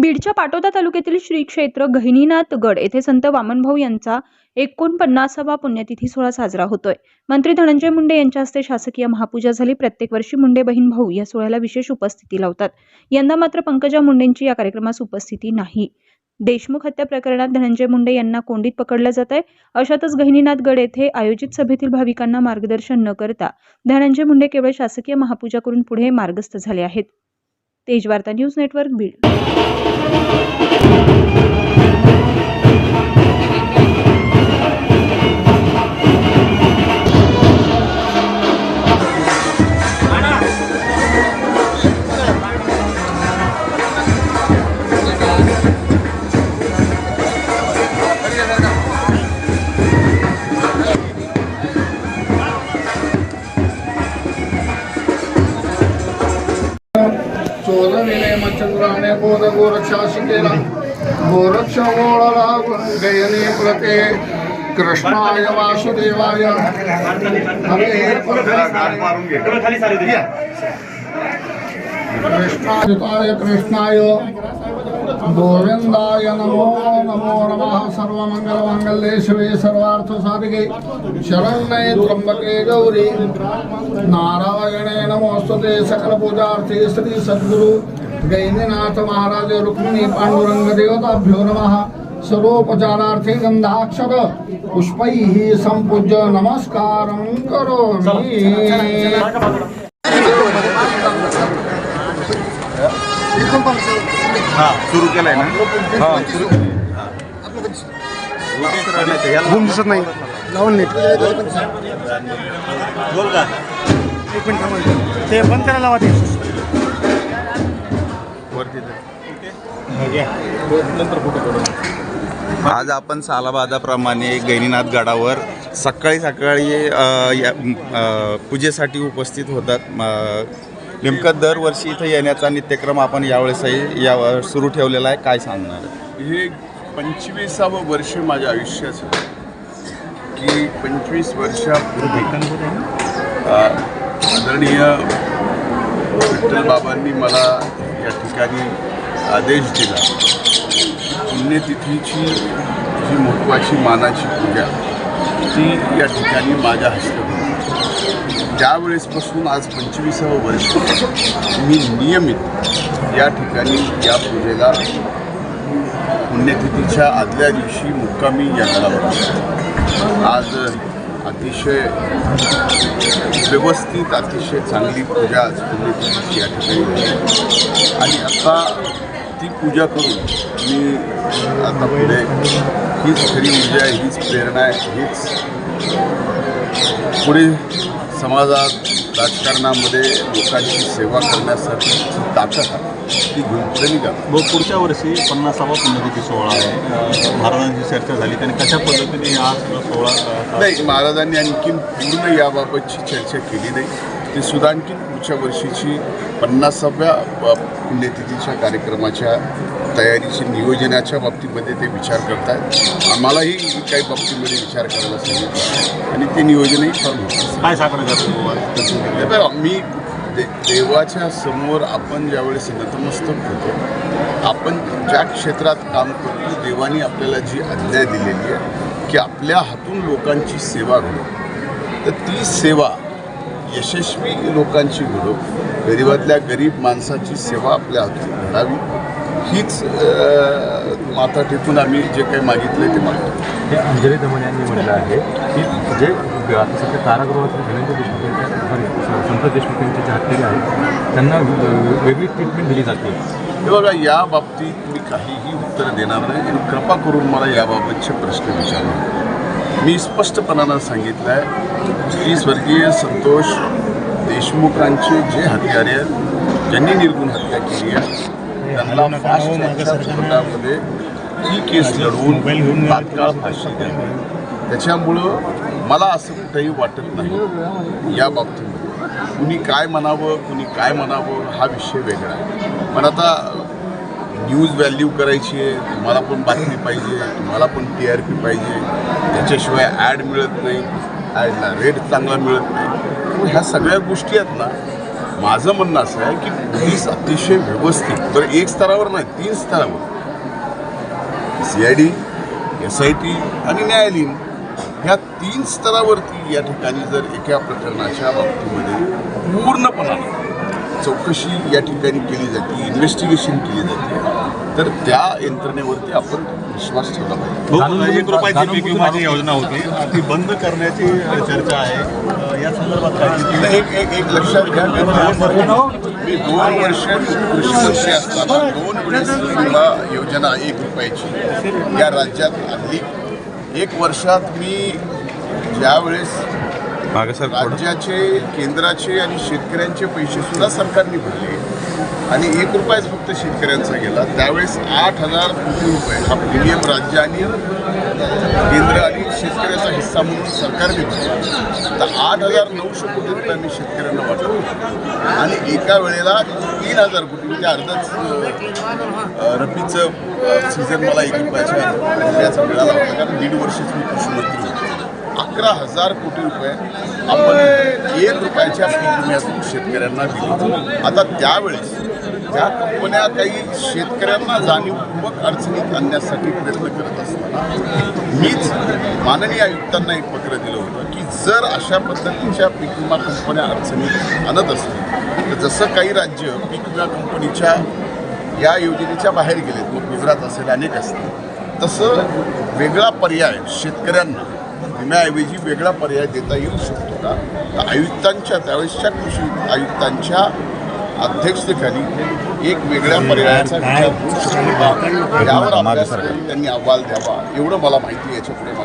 बीडच्या पाटोदा तालुक्यातील श्री क्षेत्र गहिनीनाथ गड येथे संत वामनभाऊ यांचा एकोणपन्नासावा पुण्यतिथी सोहळा साजरा होतोय. मंत्री धनंजय मुंडे यांच्या हस्ते शासकीय महापूजा झाली. प्रत्येक वर्षी मुंडे बहीण भाऊ या सोहळ्याला विशेष उपस्थिती लावतात. यंदा मात्र पंकजा मुंडेंची या कार्यक्रमास उपस्थिती नाही. देशमुख हत्या प्रकरणात धनंजय मुंडे यांना कोंडीत पकडलं जात आहे अशातच गहिनीनाथ गड येथे आयोजित सभेतील भाविकांना मार्गदर्शन न करता धनंजय मुंडे केवळ शासकीय महापूजा करून पुढे मार्गस्थ झाले आहेत. Tejvarta news network Beed. どうぞ。ने बोध गोरक्षा सुखेन गोरक्ष मोड़लाभ गयने प्रते। कृष्णाय वासुदेवाय। हरे कृष्णाय कृष्णाय। गोविंदाय नमो नमो नमः। सर्व मंगल मंगल देशवे सर्वार्थ साधिके शरण्ये त्र्यंबके गौरी। नारायणे नमोस्तुते सकल पूजार्थी श्री सद्गुरु। गैनीनाथ महाराज रुक्मिणी पांडुरंग देवताभ्यो नमः। सर्वोपचारार्थी गंधाक्षर पुष्पैः संपूज्य नमस्कारं करोमि। हा सुरू केलाय ना? हा सुरू. घुम दिसत नाही. लावून नीट. बोल का? एक मिनिट थांबा. ते बंद करायला आज आपण सालाबादाप्रमाणे गैनीनाथ गडावर सकाळी सकाळी या पूजेसाठी उपस्थित होतात. नेमकं दरवर्षी इथं येण्याचा नित्यक्रम आपण यावेळेसही या सुरू ठेवलेला आहे. काय सांगणार? हे पंचवीसावं वर्ष माझ्या आयुष्याचं की पंचवीस वर्षापूर्वी आदरणीय विठ्ठल बाबांनी मला या ठिकाणी आदेश दिला. पुण्यतिथीची जी महत्त्वाची मानाची पूजा ती या ठिकाणी माझ्या हस्ते होती. त्यावेळेसपासून आज पंचवीसावं वर्ष मी नियमित या ठिकाणी या पूजेला पुण्यतिथीच्या आदल्या दिवशी मुक्कामी या आज अतिशय व्यवस्थित अतिशय चांगली पूजा आज पुण्यतिथीची या ठिकाणी झाली. आणि आता ती पूजा करून मी आता पुढे हीच खरी ऊर्जा आहे हीच प्रेरणा आहे हीच पुढे समाजात राजकारणामध्ये लोकांची सेवा करण्यासाठी ताकद आहे ती पुढे निघाली व पुढच्या वर्षी पन्नासावा पुण्यतिथी सोहळा आहे. महाराजांची चर्चा झाली त्यांनी कशा पद्धतीने हा सोहळा नाही महाराजांनी आणखीन पूर्ण याबाबतची चर्चा केली नाही. ती सुद्धा आणखीन पुढच्या वर्षीची पन्नासाव्या पुण्यतिथीच्या कार्यक्रमाच्या तयारीची नियोजनाच्या बाबतीमध्ये ते विचार करतात. आम्हालाही काही बाबतीमध्ये विचार करायला सांगितलं. आणि ते नियोजनही फार महत्त्वाचं काय करतो बघा, मी दे देवाच्या समोर आपण ज्यावेळेस नतमस्तक होतो आपण ज्या क्षेत्रात काम करतो देवाने आपल्याला जी आज्ञा दिलेली आहे की आपल्या हातून लोकांची सेवा घडो तर ती सेवा यशस्वी लोकांची घडो गरिबातल्या गरीब माणसाची सेवा आपल्या हातून घडावी हीच माथा टेकून आम्ही जे काही मागितलं ते मागतो हे अंजली दमन यांनी म्हटलं आहे की जे आता सध्या कारागृहातील धनंजय देशमुख यांच्या संतोष देशमुख यांचे जे हत्यारे आहेत त्यांना वेगळी ट्रीटमेंट दिली जाते. हे बघा या बाबतीत मी काहीही उत्तर देणार नाही. आणि कृपा करून मला याबाबतचे प्रश्न विचारले मी स्पष्टपणानं सांगितलं आहे की स्वर्गीय संतोष देशमुखांचे जे हत्यारे आहेत ज्यांनी निर्गुण हत्या केली आहे त्यांना फास्ट कोर्टामध्ये ही केस लढवून तात्काळ फाशी द्यावी. त्याच्यामुळं मला असं कुठंही वाटत नाही. या बाबतीमध्ये कुणी काय म्हणावं कुणी काय म्हणावं हा विषय वेगळा आहे. पण आता न्यूज व्हॅल्यू करायची आहे तुम्हाला पण बातमी पाहिजे तुम्हाला पण टी आर पी पाहिजे. त्याच्याशिवाय ॲड मिळत नाही ॲडला रेट चांगला मिळत नाही. ह्या सगळ्या गोष्टी आहेत ना माझं म्हणणं असं आहे की पोलीस अतिशय व्यवस्थित तर एक स्तरावर नाही तीन स्तरावर. C I D S I T आणि न्यायालयीन ह्या तीन स्तरावरती या ठिकाणी जर एका प्रकरणाच्या बाबतीमध्ये पूर्णपणानं चौकशी या ठिकाणी केली जाते इन्व्हेस्टिगेशन केली जाते. तर त्या यंत्रणेवरती आपण विश्वास ठेवला पाहिजे. जाणून- एक रुपयाची योजना होती. ती बंद करण्याची चर्चा आहे. या संदर्भात काय एक एक एक लक्षात घ्या. मी दोन वर्ष कृषी मंत्री असताना दोन वेळेस विमा योजना एक रुपयाची या राज्यात आणली. एक वर्षात मी ज्यावेळेस राज्याचे केंद्राचे आणि शेतकऱ्यांचे पैसे सुद्धा सरकारने भरले. आणि एक रुपयाच फक्त शेतकऱ्यांचा गेला. त्यावेळेस आठ हजार कोटी रुपये हा प्रीमियम राज्य आणि केंद्र आणि शेतकऱ्याचा हिस्सा म्हणून सरकारने भरला. तर आठ हजार नऊशे कोटी रुपयांनी शेतकऱ्यांना वाटलं आणि एका वेळेला तीन हजार कोटी म्हणजे अर्धच अं, रब्बीचं सीझन मला एक रुपयाच्या रुपयाचा मिळाला. होता कारण दीड वर्षच मी कृषी मंत्री होतो. अकरा हजार कोटी रुपये आपण एक रुपयाच्या पीक विम्यातून शेतकऱ्यांना दिले. आता त्यावेळेस ज्या कंपन्या काही शेतकऱ्यांना जाणीवपूर्वक अडचणीत आणण्यासाठी प्रयत्न करत असताना मीच माननीय आयुक्तांना एक पत्र दिलं होतं की जर अशा पद्धतीच्या पीक विमा कंपन्या अडचणीत आणत असतील तर जसं काही राज्य पीक विमा कंपनीच्या या योजनेच्या बाहेर गेलेत मग गुजरात असेल अनेक असतील तसं वेगळा पर्याय शेतकऱ्यांना विम्याऐवजी वेगळा पर्याय देता येऊ शकतो का? तर आयुक्तांच्या त्यावेळेसच्या कृषी आयुक्तांच्या अध्यक्षतेखाली एक वेगळ्या पर्यायाचा विचार होऊ शकतो. का यावर आपल्याला त्यांनी अहवाल द्यावा. एवढं मला माहिती आहे याच्यापुढे. मला